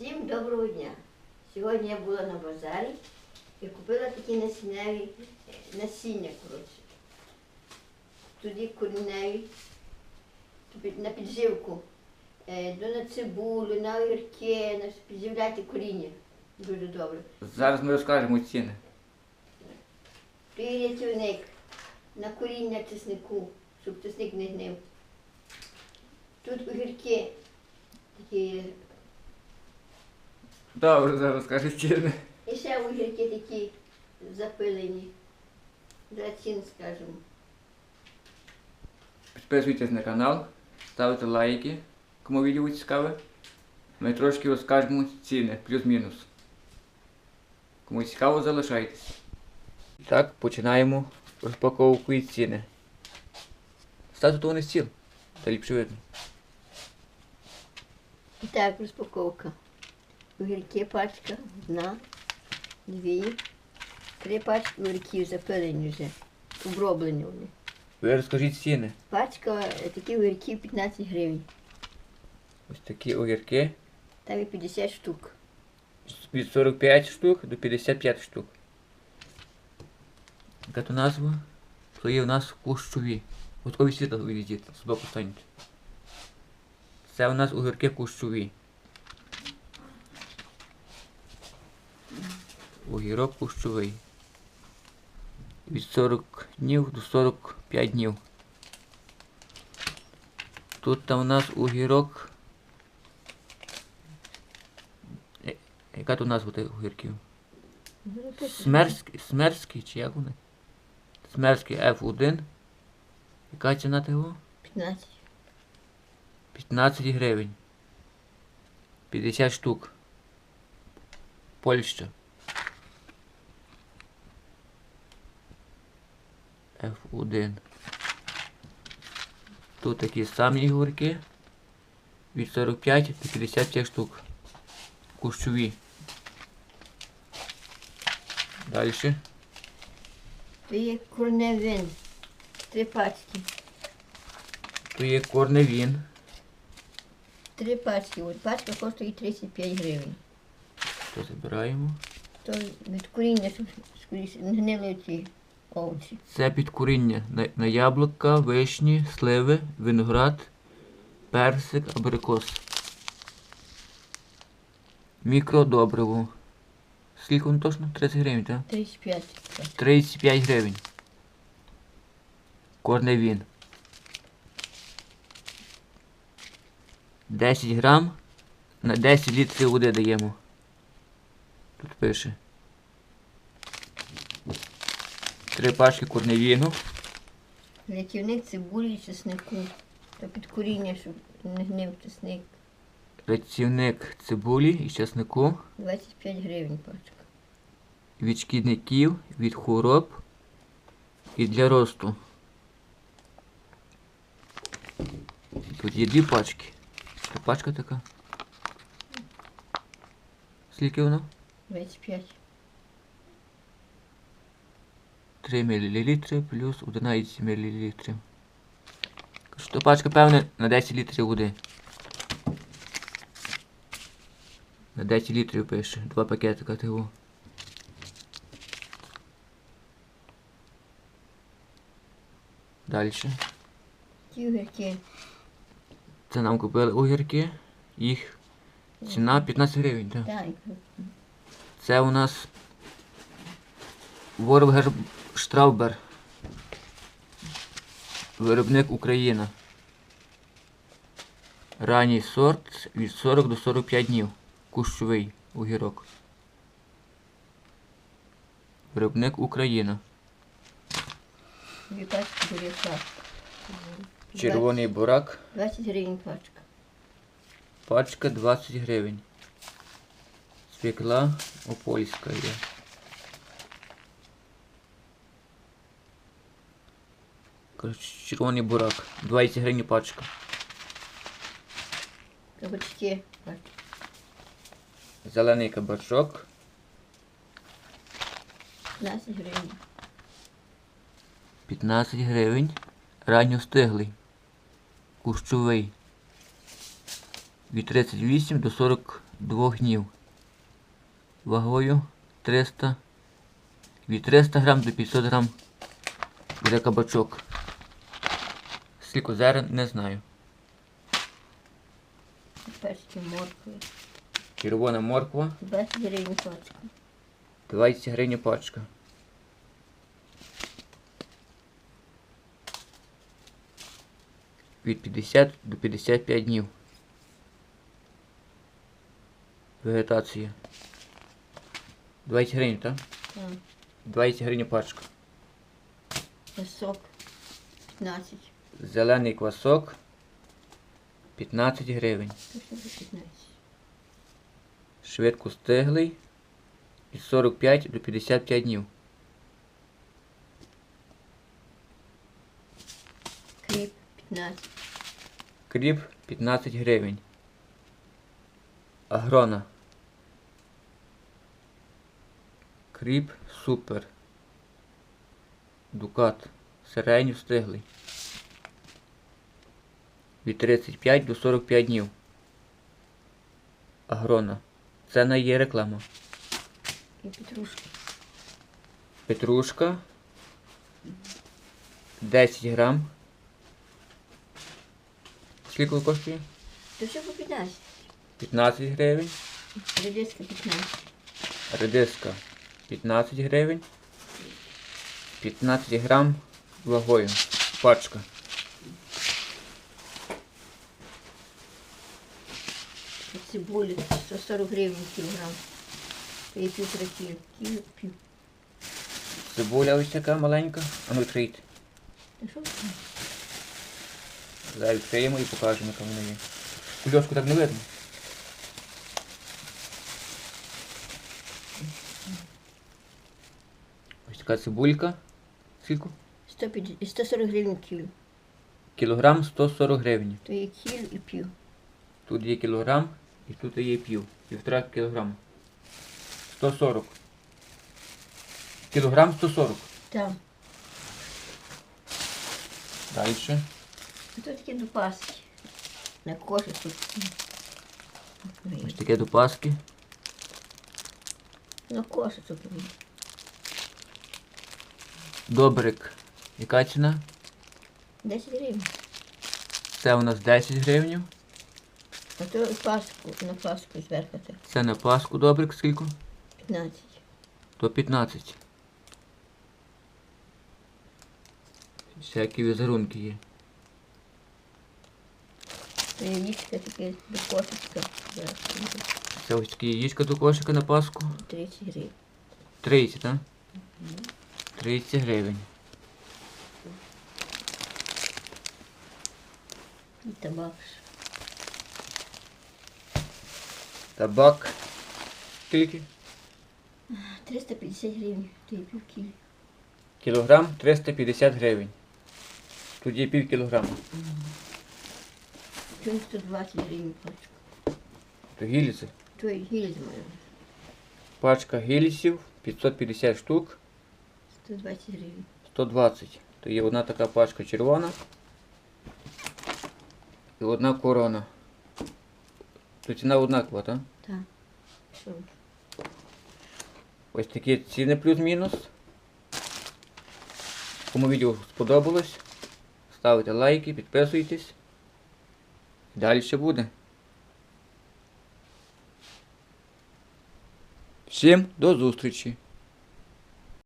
Всім доброго дня. Сьогодні я була на базарі і купила такі насінневі насіння, коротше. Туди корінневі, на підживку, е, до на цибулю, на огірки, на підживляти коріння. Дуже добре. Зараз ми розкажемо ціни. Є на коріння чеснику, щоб чесник не гнив. Тут огірки такі, Добре, зараз розкажеш ціни. і ще огірки такі запилені. За цін скажемо. Підписуйтесь на канал, ставте лайки, кому відео цікаве. Ми трошки розкажемо ціни, плюс-мінус. Кому цікаво, залишайтесь. Так, починаємо розпаковку і ціни. Ставте то на стіл, та ліпше видно. І так, розпаковка. Огірки пачка, одна, дві, три пачки огірків запилені вже, оброблені вони. Ви розкажіть ціни. Пачка е, таких 15 гривень. Ось такі огірки Там і 50 штук. від 45 штук до 55 штук. Яка то назва? То є у нас кущові. Готові світло вивізіть, збоку стануть. Це у нас огірки кущові. Огірок кущовий. Від 40 днів до 45 днів. Тут там у нас огірок. Е, Яка тут назва тих огірків? Смерський, Смерський чи як вони? Смерський F1. Яка ціна того? 15. 15 гривень. 50 штук. Польща. F1. Тут такі самі огірки. Від 45 до 55 штук. Кущові. Дальше. То є корневин. Три пачки. Тут є корневін. Три пачки. От пачка коштує 35 гривень. То забираємо. То від коріння, щоб скоріше не гнили ці овочі. Це підкуріння на, на яблука, вишні, сливи, виноград, персик, абрикос. Мікродобриво. Скільки воно точно? 30 гривень, так? 35. 35 гривень. Корневін. 10 грам на 10 літрів води даємо. Тут пише. Три пачки корневіну. Рятівник цибулі і чеснику. То під коріння, щоб не гнив чесник. Рацівник цибулі і часнику 25 гривень пачка. від шкідників, від хвороб і для росту. Тут є дві пачки. Це пачка така. Скільки воно? 25. 3 мл плюс 11 мл. Що пачка певне на 10 літрів води. На 10 літрів пише. Два пакетика того. Далі. Огірки. Це нам купили огірки. Їх ціна 15 гривень. Так. Так. Це у нас Ворвгер Штраубер. Виробник Україна. Ранній сорт від 40 до 45 днів. Кущовий огірок. Виробник Україна. Дві пачки буряка. Червоний бурак. 20 гривень пачка. Пачка 20 гривень. Свекла опольська є. Коротше, червоний бурак. 20 гривень пачка. Кабачки. Зелений кабачок. 15 гривень. 15 гривень. Ранньостиглий. Кущовий. Від 38 до 40 двох днів. Вагою 300. Від 300 грам до 500 грам буде кабачок. Скільки зерен не знаю. Перші моркви. Червона морква 20 гривень пачка. 20 гривень пачка. Від 50 до 55 днів. Вегетація. 20 гривень, так? Так. 20 гривень пачка. Сок 15. Зелений квасок 15 гривень. Точно за 15. Швидко стиглий від 45 до 55 днів. Кріп 15. Кріп 15 гривень. Агрона. Кріп супер. Дукат. Середньо стиглий. Від 35 до 45 днів. Агрона. Це не є реклама. І петрушка. Петрушка. 10 грам. Скільки коштує? То все по 15. 15 гривень. Редиска 15. Редиска 15 гривень. 15 грам вагою. Пачка. Цибулі 140 гривень кілограм. Є півтора кіло. Кіло пів. Цибуля ось така маленька. А ну відкрийте. Та що? це? Зараз відкриємо і покажемо, яка вона є. Кульочку так не видно. Ось така цибулька. Скільки? 150 140 гривень кіло. Кілограм 140 гривень. То є кіло і пів. Тут є кілограм і тут є пів. Півтора кілограма. 140. Кілограм 140. Так. Далі. А то такі до паски. На кошик тут. Ось таке до паски. На кошик тут. Добрик. Яка ціна? 10 гривень. Це у нас 10 гривень. А то паску, на паску зверху так. Це на паску добрик скільки? 15. То 15. Всякі візерунки є. Є лічка таке до кошечка. Це ось такі яєчка до кошика на паску. 30 гривень. 30, так? 30 гривень. І табак. Табак. Скільки? 350 гривень. То є пів кіло. Кілограм 350 гривень. Тут є пів кілограма. То 120 гривень пачка. То гільзи. То є гільз. Пачка гільзів 550 штук, 120 гривень. 120. То є одна така пачка червона. І одна корона. То ціна однакова, так? Так. Ось такі ціни плюс-мінус. Кому відео сподобалось, ставте лайки, підписуйтесь. Далі ще буде. Всім до зустрічі!